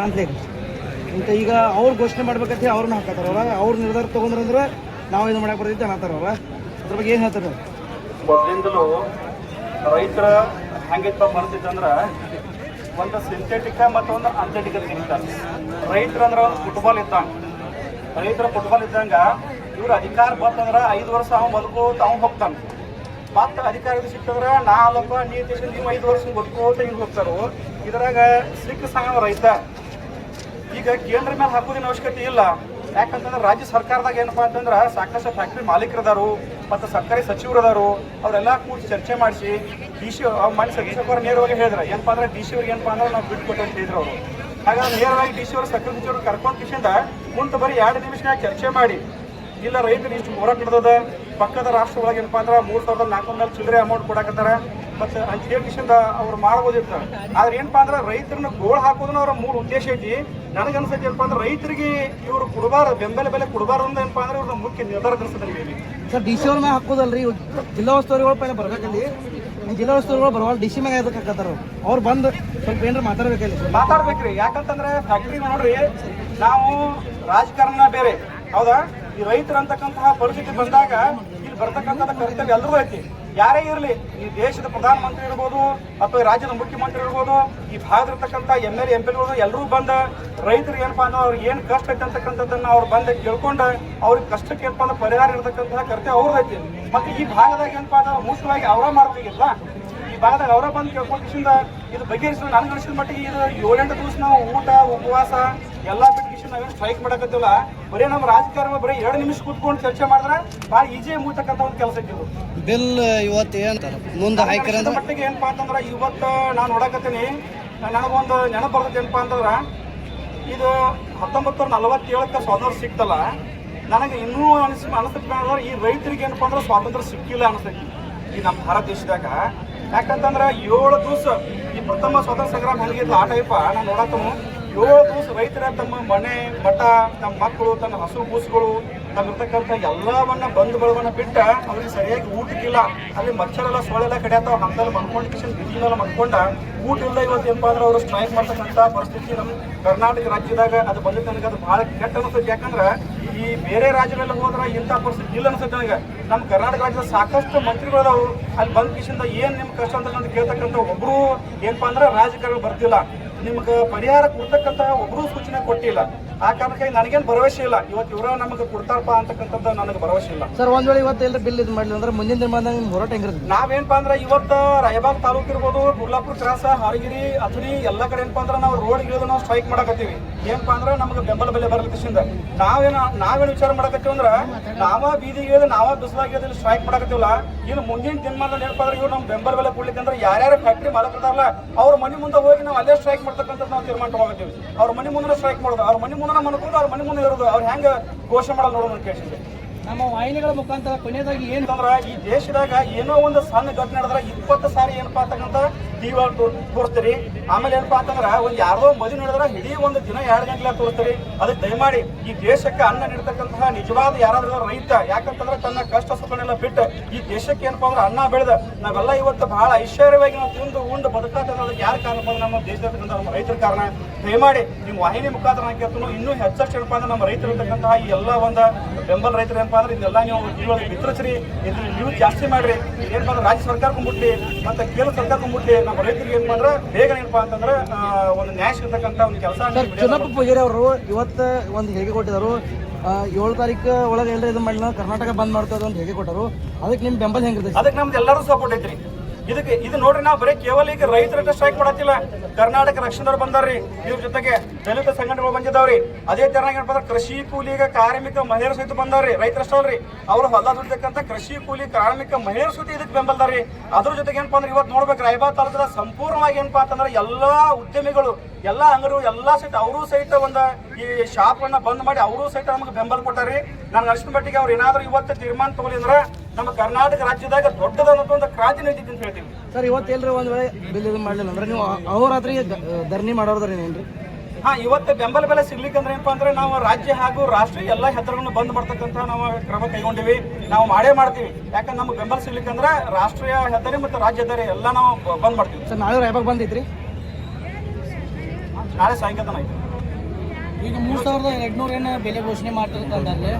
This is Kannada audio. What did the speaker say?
ಅಂತಲೇ ಅಂತ ಈಗ ಅವ್ರು ಘೋಷಣೆ ಮಾಡ್ಬೇಕಂತ ಅವ್ರನ್ನ ಹಾಕತ್ತಾರ ಅವ್ರ ಅವ್ರ ನಿರ್ಧಾರ ತೊಗೊಂಡ್ರಂದ್ರೆ ನಾವು ಇದು ಮಾಡಕ್ಕೆ ಬರ್ತೈತೆ ಅನ್ನತ್ತಾರ ಅದ್ರ ಬಗ್ಗೆ ಏನು ಹೇಳ್ತಾರೆ? ಮೊದಲಿಂದಲೂ ರೈತರ ಹೆಂಗಿತ್ತ ಬರ್ತಿತ್ತಂದ್ರ ಒಂದು ಸಿಂಥೆಟಿಕ್ ಮತ್ತು ಒಂದು ಅಂಥೆಟಿಕ ಸಿಗ್ತಾರೆ ರೈತರಂದ್ರೆ ಒಂದು ಫುಟ್ಬಾಲ್ ಇದ್ದಂಗ ರೈತರ ಫುಟ್ಬಾಲ್ ಇದ್ದಂಗ ಇವ್ರ ಅಧಿಕಾರ ಬಂತಂದ್ರ ಐದು ವರ್ಷ ಅವ್ನು ಬದುಕೋತ ಅವ್ನು ಹೋಗ್ತಾನ. ಮತ್ತೆ ಅಧಿಕಾರ ಸಿಕ್ತಂದ್ರ ನಾ ಅಲ್ಲಪ್ಪ ನೀ ದೇಶ ನೀವು ಐದು ವರ್ಷ ಬದುಕೋತ ಹಿಂಗೆ ಹೋಗ್ತಾರೋ. ಇದ್ರಾಗ ಸಿಕ್ಕ ಸಾಂಗ ರೈತ ಈಗ ಕೇಂದ್ರ ಮೇಲೆ ಹಾಕೋದಿನ ಅವಶ್ಯಕತೆ ಇಲ್ಲ. ಯಾಕಂತಂದ್ರೆ ರಾಜ್ಯ ಸರ್ಕಾರದಾಗ ಏನಪ್ಪಾ ಅಂತಂದ್ರೆ ಸಾಕಷ್ಟು ಫ್ಯಾಕ್ಟ್ರಿ ಮಾಲೀಕರದಾರು ಮತ್ತು ಸರ್ಕಾರಿ ಸಚಿವರದಾರು, ಅವರೆಲ್ಲ ಕೂಡಿ ಚರ್ಚೆ ಮಾಡಿಸಿ ಡಿ ಸಿ ಮನೆ ಸತೀಶ್ ಅವರು ನೇರವಾಗಿ ಹೇಳಿದ್ರೆ. ಏನಪ್ಪ ಅಂದ್ರೆ ಡಿ ಸಿ ಅವ್ರಿಗೆ ಏನಪ್ಪ ಅಂದ್ರೆ ನಾವು ಬಿಟ್ಟು ಕೊಟ್ಟು ಅಂತ ಹೇಳಿದ್ರು ಅವರು. ಹಾಗಾದ್ರೆ ನೇರವಾಗಿ ಡಿ ಸಿ ಅವರು ಸಕ್ಕರೆ ಸಚಿವರು ಕರ್ಕೊಂಡು ಕಿಶಿಂದ ಮುಂದೆ ಬರೀ ಎರಡು ನಿಮಿಷನಾಗ ಚರ್ಚೆ ಮಾಡಿ? ಇಲ್ಲ ರೈತರು ಇಷ್ಟು ಹೋರಾಟ ನಡೆದದ? ಪಕ್ಕದ ರಾಷ್ಟ್ರ ಒಳಗೆ ಏನಪ್ಪ ಅಂದ್ರೆ ಮೂರು ಸಾವಿರದ ನಾಲ್ಕು ಚಿಲ್ಲರೆ ಅಮೌಂಟ್ ಕೊಡಕತ್ತಾರ. ಮತ್ತೆ ಕಿಶನ್ ಅವ್ರು ಮಾಡ್ಬೋದಿತ್ತು ಆದ್ರೆ ಏನಪ್ಪಾ ಅಂದ್ರೆ ರೈತರನ್ನ ಗೋಳ್ ಹಾಕೋದನ್ನ ಅವ್ರ ಮೂಲ ಉದ್ದೇಶ ಐತಿ. ನನಗೆ ಅನ್ಸೈತಿ ಏನಪ್ಪಾ ಅಂದ್ರೆ ರೈತರಿಗೆ ಇವರು ಕೊಡಬಾರ ಬೆಂಬಲ ಬೆಲೆ ಕೊಡಬಾರ ಅಂತ ಏನಪ್ಪಾ ಅಂದ್ರೆ ಇವ್ರನ್ನ ಮುಖ್ಯ ನಿರ್ಧಾರ ಅನ್ಸುತ್ತೆ ನನಗೆ ಸರ್ ಡಿ ಸಿ ಅವ್ರ ಮ್ಯಾಗ ಹಾಕೋದಲ್ರಿ ಜಿಲ್ಲಾ ಉಸ್ತುವಾರಿಗಳು ಪೈಲೆ ಬರ್ಬೇಕಲ್ಲಿ. ಜಿಲ್ಲಾ ಉಸ್ತುವಾರಿಗಳು ಬರವಲ್ಲ ಡಿ ಸಿ ಮ್ಯಾಗ ಹಾಕತ್ತಾರ ಅವ್ರು. ಅವ್ರು ಬಂದು ಸ್ವಲ್ಪ ಏನಾರ ಮಾತಾಡ್ಬೇಕಲ್ಲಿ ಮಾತಾಡ್ಬೇಕ್ರಿ ಯಾಕಂತಂದ್ರೆ ಫ್ಯಾಕ್ಟ್ರಿ ನೋಡ್ರಿ ನಾವು ರಾಜಕಾರಣ ಬೇರೆ. ಹೌದಾ? ಈ ರೈತರು ಅಂತಕ್ಕಂತಹ ಪರಿಸ್ಥಿತಿ ಬಂದಾಗ ಇಲ್ಲಿ ಬರ್ತಕ್ಕಂಥ ಕರ್ತವ್ಯ ಎಲ್ಲರೂ ಐತಿ. ಯಾರೇ ಇರಲಿ, ಈ ದೇಶದ ಪ್ರಧಾನಮಂತ್ರಿ ಇರ್ಬೋದು ಅಥವಾ ರಾಜ್ಯದ ಮುಖ್ಯಮಂತ್ರಿ ಇರ್ಬೋದು, ಈ ಭಾಗದಿರ್ತಕ್ಕಂಥ ಎಂ ಎಲ್ ಎಂ ಪಿಗಳು ಎಲ್ಲರೂ ಬಂದ ರೈತರಿಗೆ ಏನಪ್ಪ ಅಂದ್ರೆ ಅವ್ರಿಗೆ ಏನು ಕಷ್ಟ ಐತೆ ಅಂತಕ್ಕಂಥದ್ದನ್ನು ಅವ್ರು ಬಂದು ಕೇಳ್ಕೊಂಡು ಅವ್ರಿಗೆ ಕಷ್ಟಕ್ಕೆ ಏನಪ್ಪ ಅಂದ್ರೆ ಪರಿಹಾರ ಇರ್ತಕ್ಕಂಥ ಕರ್ತವ್ಯ ಅವ್ರದ್ದು ಐತಿ. ಮತ್ತು ಈ ಭಾಗದಾಗ ಏನಪ್ಪ ಅಂದ್ರೆ ಮುಖ್ಯವಾಗಿ ಅವರ ಮಾಡ್ಬೇಕಿಲ್ಲ ಈ ಭಾಗದಾಗ ಅವರ ಬಂದು ಕೇಳ್ಕೊಂಡಿಸಿಂದ ಇದು ಬಗೆಹರಿಸಿದ ನಾನು ಅನಿಸಿದ ಮಟ್ಟಿಗೆ ಇದು ಏಳೆಂಟು ದಿವಸ ನಾವು ಊಟ, ಉಪವಾಸ, ಎಲ್ಲ ಬಿಟ್ಟು ನಾವೇನು ಸ್ಟ್ರೈಕ್ ಮಾಡಕತ್ತಿಲ್ಲ. ಬರೀ ನಮ್ಮ ರಾಜಕಾರಣ ಬರೀ ಎರಡು ನಿಮಿಷ ಕೂತ್ಕೊಂಡು ಚರ್ಚೆ ಮಾಡಿದ್ರೆ ಭಾಳ ಈಜಿ ಮೂತಕ್ಕಂತ ಒಂದು ಕೆಲಸ ಇದ್ದು ಬಿಲ್ ಇವತ್ತು ಏನಂತಾರ ಮುಂದೆ ಹೈಕರ್ ಅಂದ್ರೆ? ಮಟ್ಟಿಗೆ ಏನಪ್ಪಾ ಅಂತಂದ್ರೆ ಇವತ್ತು ನಾನು ನೋಡಕತ್ತೀನಿ. ನನಗೊಂದು ನೆನಪು ಬರ್ತೈತೆ ಏನಪ್ಪಾ ಅಂತಂದ್ರೆ ಇದು ಹತ್ತೊಂಬತ್ತು ನೂರ ನಲವತ್ತೇಳಕ್ಕೆ ಸ್ವಾತಂತ್ರ್ಯ ಸಿಕ್ತಲ್ಲ ನನಗೆ ಇನ್ನೂ ಅನಿಸ್ ಅನಿಸ್ತೈತಿ ಅಂದ್ರೆ ಈ ರೈತರಿಗೆ ಏನಪ್ಪ ಅಂದ್ರೆ ಸ್ವಾತಂತ್ರ್ಯ ಸಿಕ್ಕಿಲ್ಲ ಅನಿಸ್ತೈತಿ ಈ ನಮ್ಮ ಭಾರತ ದೇಶದಾಗ. ಯಾಕಂತಂದ್ರೆ ಏಳು ದಿವಸ ಈ ಪ್ರಥಮ ಸ್ವಾತಂತ್ರ್ಯ ಸಂಗ್ರಾಮ ನನಗೆ ಆ ಟೈಪ ನಾನು ನೋಡತ್ತನು ಏಳು ದಿವಸ ರೈತರ ತಮ್ಮ ಮನೆ, ಮಠ, ತಮ್ಮ ಮಕ್ಕಳು, ತನ್ನ ಹಸು ಕೂಸುಗಳು ತಮ್ಮ ಇರ್ತಕ್ಕಂಥ ಎಲ್ಲವನ್ನ ಬಂದು ಬಳವನ್ನ ಬಿಟ್ಟ ಅವ್ರಿಗೆ ಸರಿಯಾಗಿ ಊಟಕ್ಕಿಲ್ಲ. ಅಲ್ಲಿ ಮಚ್ಚರೆಲ್ಲ ಸೋಳೆಲ್ಲ ಕಡಿಯತ್ತಾವ. ಹಂಗಲ್ಲಿ ಮನ್ಕೊಂಡು ಕಿಶನ್ ಬಿಸಿಲೆಲ್ಲ ಮನ್ಕೊಂಡ ಊಟ ಇಲ್ಲ ಇವತ್ತು ಏನಪ್ಪಾ ಅಂದ್ರೆ ಅವರು ಸ್ಟ್ರೈಕ್ ಮಾಡ್ತಕ್ಕಂಥ ಪರಿಸ್ಥಿತಿ ನಮ್ಮ ಕರ್ನಾಟಕ ರಾಜ್ಯದಾಗ ಅದು ಬಂದಿದ್ದು ನನಗೆ ಅದು ಬಹಳ ಕೆಟ್ಟ ಅನಿಸುತ್ತೆ. ಯಾಕಂದ್ರೆ ಈ ಬೇರೆ ರಾಜ್ಯಗಳಲ್ಲಿ ಹೋದ್ರೆ ಇಂಥ ಪರಿಸ್ಥಿತಿ ಇಲ್ಲ ಅನ್ಸುತ್ತೆ ನನಗೆ. ನಮ್ಮ ಕರ್ನಾಟಕ ರಾಜ್ಯದ ಸಾಕಷ್ಟು ಮಂತ್ರಿಗಳು ಅದಾವು ಅಲ್ಲಿ ಬಂದ ಕಿಶಿಂದ ಏನು ನಿಮ್ಮ ಕಷ್ಟ ಅಂತ ನಾನು ಕೇಳ್ತಕ್ಕಂಥ ಒಬ್ಬರು ಏನಪ್ಪ ಅಂದ್ರೆ ರಾಜಕಾರಣ ಬರ್ತಿಲ್ಲ. ನಿಮ್ಗೆ ಪರಿಹಾರ ಕೊಡ್ತಕ್ಕಂಥ ಒಬ್ರು ಸೂಚನೆ ಕೊಟ್ಟಿಲ್ಲ. ಆ ಕಾರಣಕ್ಕಾಗಿ ನನಗೇನು ಭರವಸೆ ಇಲ್ಲ. ಇವತ್ತು ಇವರ ನಮಗೆ ಕೊಡ್ತಾರಪ್ಪ ಅಂತಕ್ಕಂಥದ್ದು ನನಗೆ ಭರವಸೆ ಇಲ್ಲ. ಸರ್ ಒಂದ್ ವೇಳೆ ಇವತ್ತು ಎಲ್ಲರೂ ಬಿಲ್ ಇದು ಮಾಡಲಿ ಅಂದ್ರೆ ಮುಂದಿನ ದಿನ ನಿಮ್ಮ ಹೋರಾಟ ಹೆಂಗಿರುತ್ತೆ ನಾವೇನಪ್ಪ ಅಂದ್ರೆ ಇವತ್ತು ರಾಯಬಾಗ್ ತಾಲೂಕು ಇರ್ಬೋದು ಗುರ್ಲಾಪುರ ತ್ರಾಸ ಹಾರಗಿರಿ ಅಥಣಿ ಎಲ್ಲ ಕಡೆ ಏನಪ್ಪ ಅಂದ್ರೆ ನಾವು ರೋಡ್ ಇಳಿದು ನಾವು ಸ್ಟ್ರೈಕ್ ಮಾಡಕತ್ತೀವಿ. ಏನಪ್ಪ ಅಂದ್ರೆ ನಮಗೆ ಬೆಂಬಲ ಬೆಲೆ ಬರ್ಲಿಕ್ಕಿಸಿಂದ ನಾವೇನ ನಾವೇನು ವಿಚಾರ ಮಾಡಕತ್ತೀವಿ ಅಂದ್ರೆ ನಾವ ಬೀದಿಗೆ ಇಳಿದು ನಾವ ಬಿಸಿಲಾಗಿ ಸ್ಟ್ರೈಕ್ ಮಾಡಕತ್ತೀವಲ್ಲ ಇನ್ನು ಮುಂದಿನ ದಿನಮಾನದಲ್ಲಿ ಏನಪ್ಪ ಅಂದ್ರೆ ಇವ್ರು ನಮ್ಗೆ ಬೆಂಬಲ ಬೆಲೆ ಕೊಡ್ಲಿಕ್ಕೆ ಅಂದ್ರೆ ಯಾರ್ಯಾರು ಫ್ಯಾಕ್ಟ್ರಿ ಮಾಲಕರ್ತಾರಲ್ಲ ಅವ್ರ ಮನೆ ಮುಂದೆ ಹೋಗಿ ನಾವು ಅಲ್ಲೇ ಸ್ಟ್ರೈಕ್ ಮಾಡ್ತಕ್ಕಂಥದ್ದು ನಾವು ತೀರ್ಮಾನ ತಗೋತೀವಿ ಅವ್ರ ಮನೆ ಮುಂದೆ ಸ್ಟ್ರೈಕ್ ಮಾಡೋದು ಅವ್ರ ಮನೆ ಮುಂದೆ ನಮ್ಮ ಅನುಕೂಲ ಅವ್ರ ಮನೆ ಮುಂದೆ ಇರೋದು ಅವ್ರು ಹೆಂಗೆ ಘೋಷಣೆ ಮಾಡೋದು ನೋಡೋದು ಕೇಳಿಸಿದೆ ನಮ್ಮ ವಾಹಿನಿಗಳ ಮುಖಾಂತರ ಕೊನೆಯದಾಗಿ ಏನು ಅಂದ್ರೆ ಈ ದೇಶದಾಗ ಏನೋ ಒಂದು ಸಣ್ಣ ಘಟನೆ ನಡೆದ್ರೆ ಇಪ್ಪತ್ತು ಸಾರಿ ಏನಪ್ಪಾ ಅಂತಕ್ಕಂಥ ಟಿವಿ ತೋರಿಸ್ತೀರಿ. ಆಮೇಲೆ ಏನಪ್ಪಾ ಅಂತಂದ್ರ ಒಂದು ಯಾರ್ದೋ ಮದುವೆ ನಡೆದ್ರ ಇಡೀ ಒಂದು ದಿನ ಎರಡು ಗಂಟೆ ತೋರಿಸ್ತೀರಿ. ಅದಕ್ಕೆ ದಯಮಾಡಿ ಈ ದೇಶಕ್ಕೆ ಅನ್ನ ನೀಡತಕ್ಕಂತಹ ನಿಜವಾದ ಯಾರಾದ್ರೂ ರೈತ, ಯಾಕಂತಂದ್ರೆ ತನ್ನ ಕಷ್ಟ ಸುಖನೆಲ್ಲ ಬಿಟ್ಟು ಈ ದೇಶಕ್ಕೆ ಏನಪ್ಪಾ ಅಂದ್ರೆ ಅನ್ನ ಬೆಳೆದ ನಾವೆಲ್ಲ ಇವತ್ತು ಬಹಳ ಐಶ್ವರ್ಯವಾಗಿ ನಾವು ತಿಂದು ಉಂಡು ಬದುಕಾತ ಯಾರು ಕಾರಣ ನಮ್ಮ ದೇಶದ ನಮ್ಮ ರೈತರ ಕಾರಣ. ದಯಮಾಡಿ ನಿಮ್ಮ ವಾಹಿನಿ ಮುಖಾಂತರ ಕೇಳ್ತೀನಿ, ಇನ್ನೂ ಹೆಚ್ಚಷ್ಟು ಏನಪ್ಪಾ ಅಂದ್ರೆ ನಮ್ಮ ರೈತರು ಇರ್ತಕ್ಕಂತಹ ಈ ಎಲ್ಲ ಒಂದು ಬೆಂಬಲ ರೈತರು ಏನಪ್ಪಾ ಅಂದ್ರೆ ಇದೆಲ್ಲ ನೀವು ಇವಾಗ ಇದ್ರ ನೀವು ಜಾಸ್ತಿ ಮಾಡ್ರಿ. ಏನಪ್ಪ ಅಂದ್ರೆ ರಾಜ್ಯ ಸರ್ಕಾರ ಮುಟ್ಲಿ ಮತ್ತೆ ಕೇಂದ್ರ ಸರ್ಕಾರ ಮುಟ್ಲಿ ನಮ್ಮ ರೈತರಿಗೆ ಏನ್ ಅಂದ್ರೆ ಬೇಗ ಏನಪ್ಪಾ ಅಂತಂದ್ರೆ ಒಂದು ನ್ಯಾಯ ಸಿಗ್ತಕ್ಕಂಥ ಒಂದು ಕೆಲಸ ಸರ್ ಚುನಪ್ಪ ಪೂಜಾರಿ ಅವರು ಇವತ್ತು ಒಂದು ಹೇಳಿಕೆ ಕೊಟ್ಟಿದ್ದಾರೆ. ಏಳು ತಾರೀಕು ಒಳಗೆ ಎಲ್ಲರೂ ಇದು ಮಾಡಿಲ್ಲ ಕರ್ನಾಟಕ ಬಂದ್ ಮಾಡ್ತದೆ ಅಂತ ಹೇಗೆ ಕೊಟ್ಟರು. ಅದಕ್ಕೆ ನಿಮ್ಮ ಬೆಂಬಲ ಹೆಂಗಿದೆ ಅದಕ್ಕೆ ನಮ್ದು ಎಲ್ಲರೂ ಸಪೋರ್ಟ್ ಐತ್ರಿ. ಇದಕ್ಕೆ ಇದು ನೋಡ್ರಿ ನಾವು ಬರೀ ಕೇವಲ ಈಗ ರೈತರ ಸ್ಟ್ರೈಕ್ ಮಾಡತ್ತಿಲ್ಲ. ಕರ್ನಾಟಕ ರಕ್ಷಣದವ್ರು ಬಂದಾರ್ರಿ. ಇವ್ರ ಜೊತೆಗೆ ದಲಿತ ಸಂಘಟನೆಗಳು ಬಂದಿದ್ದಾವ್ರಿ. ಅದೇ ತರ ಏನಪ್ಪ ಅಂದ್ರೆ ಕೃಷಿ ಕೂಲಿಗ ಕಾರ್ಮಿಕ ಮಹಿಳೆಯರ ಸಹಿತ ಬಂದವ್ರಿ ರೈತರ ಅಲ್ರಿ. ಅವ್ರು ಹೊಲ ಕೃಷಿ ಕೂಲಿ ಕಾರ್ಮಿಕ ಮಹಿಳೆಯರ ಸಹಿತ ಇದಕ್ಕೆ ಬೆಂಬಲದಾರ್ರಿ. ಅದ್ರ ಜೊತೆಗೆ ಏನಪ್ಪ ಅಂದ್ರೆ ಇವತ್ತು ನೋಡ್ಬೇಕು ರೈಬಾ ತಾಲೂಕದ ಸಂಪೂರ್ಣವಾಗಿ ಏನಪ್ಪಾ ಅಂತಂದ್ರೆ ಎಲ್ಲಾ ಉದ್ಯಮಿಗಳು, ಎಲ್ಲಾ ಅಂಗಡಿಗಳು, ಎಲ್ಲಾ ಸಹಿತ ಅವರು ಸಹಿತ ಒಂದ ಈ ಶಾಪ್ ಅನ್ನ ಬಂದ್ ಮಾಡಿ ಅವರು ಸಹಿತ ನಮಗೆ ಬೆಂಬಲ ಕೊಟ್ಟಾರಿ ನಾನು ಅಷ್ಟು ಮಟ್ಟಿಗೆ ಅವ್ರು ಏನಾದ್ರು ಇವತ್ತು ತೀರ್ಮಾನ ತಗೊಳ್ಳಿ ಅಂದ್ರೆ ನಮ್ಮ ಕರ್ನಾಟಕ ರಾಜ್ಯದಾಗ ದೊಡ್ಡದಾದಂತ ಅಂತ ಹೇಳ್ತೀವಿ. ಸರ್ ಇವತ್ತು ಎಲ್ರಿ ಒಂದ್ ವೇಳೆ ಬಿಲ್ ಇದು ಮಾಡಲಿಲ್ಲ ಅಂದ್ರೆ ನೀವು ಅಹೋರಾತ್ರಿ ಧರಣಿ ಮಾಡೋದ್ರಿ ಏನ್ರಿ? ಹಾ ಇವತ್ತು ಬೆಂಬಲ ಬೆಲೆ ಸಿಗ್ಲಿಕ್ಕೆ ಅಂದ್ರೆ ಏನಪ್ಪಾ ಅಂದ್ರೆ ನಾವು ರಾಜ್ಯ ಹಾಗೂ ರಾಷ್ಟ್ರೀಯ ಎಲ್ಲಾ ಹೆದರನ್ನು ಬಂದ್ ಮಾಡ್ತಕ್ಕಂತ ನಾವು ಕ್ರಮ ಕೈಗೊಂಡಿವಿ. ನಾವು ಮಾಡೇ ಮಾಡ್ತೀವಿ. ಯಾಕಂದ್ರೆ ನಮ್ಗೆ ಬೆಂಬಲ ಸಿಗ್ಲಿಕ್ಕೆ ಅಂದ್ರೆ ರಾಷ್ಟ್ರೀಯ ಹೆದ್ದಾರಿ ಮತ್ತು ರಾಜ್ಯ ಹೆದ್ದಾರಿ ಎಲ್ಲ ನಾವು ಬಂದ್ ಮಾಡ್ತೀವಿ. ಸರ್ ನಾಳೆ ಯಾವಾಗ ಬಂದಿದ್ರಿ ನಾಳೆ ಸಾಯಂಕಾಲ ಈಗ ಮೂರು ಸಾವಿರದ ಎರಡ್ನೂರ ಏನು ಬೆಲೆ ಘೋಷಣೆ ಮಾಡ್ತಿರ್ತಂದ್ರೆ